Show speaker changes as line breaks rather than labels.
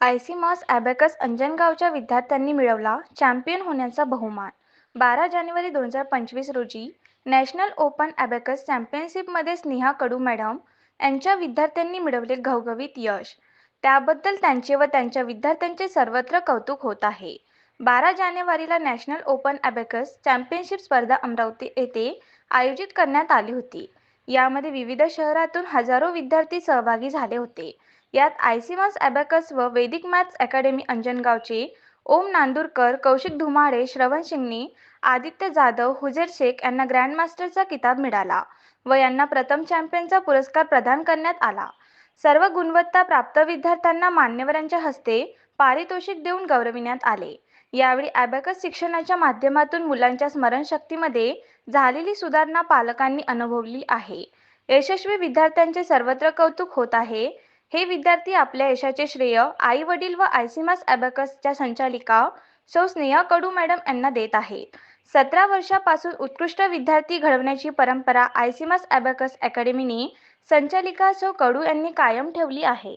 आयसीमॉस abacus अंजनगावच्या विद्यार्थ्यांनी मिळवला champion होण्याचा बहुमान. बारा जानेवारी दोन हजार पंचवीस रोजी नॅशनल ओपन ॲबॅकस चॅम्पियनशिपमध्ये स्नेहा कडू मॅडम यांच्या विद्यार्थ्यांनी मिळवले घवघवीत यश. त्याबद्दल त्यांचे व त्यांच्या विद्यार्थ्यांचे सर्वत्र कौतुक होत आहे. बारा जानेवारीला नॅशनल ओपन ॲबॅकस चॅम्पियनशिप स्पर्धा अमरावती येथे आयोजित करण्यात आली होती. यामध्ये विविध शहरातून हजारो विद्यार्थी सहभागी झाले होते. यात आयसीमास ॲबॅकस व वैदिक मॅथ्स अकॅडमी अंजनगावची ओम नांदूरकर कौशिक धुमाळे श्रवण शिंगणी आदित्य जाधव हुजेर शेख यांना ग्रँडमास्टरचा किताब मिळाला व यांना प्रथम चॅम्पियनचा पुरस्कार प्रदान करण्यात आला. सर्व गुणवत्ता प्राप्त विद्यार्थ्यांना मान्यवरांच्या हस्ते पारितोषिक देऊन गौरविण्यात आले. यावेळी ॲबॅकस शिक्षणाच्या माध्यमातून मुलांच्या स्मरणशक्तीमध्ये झालेली सुधारणा पालकांनी अनुभवली आहे. यशस्वी विद्यार्थ्यांचे सर्वत्र कौतुक होत आहे. हे विद्यार्थी आपल्या यशाचे श्रेय आई वडील व आयसीमास ॲबॅकसच्या संचालिका सौ स्नेहा कडू मॅडम यांना देत आहेत सतरा वर्षापासून उत्कृष्ट विद्यार्थी घडवण्याची परंपरा आयसीमास ॲबॅकस अकॅडमीने संचालिका सौ कडू यांनी कायम ठेवली आहे.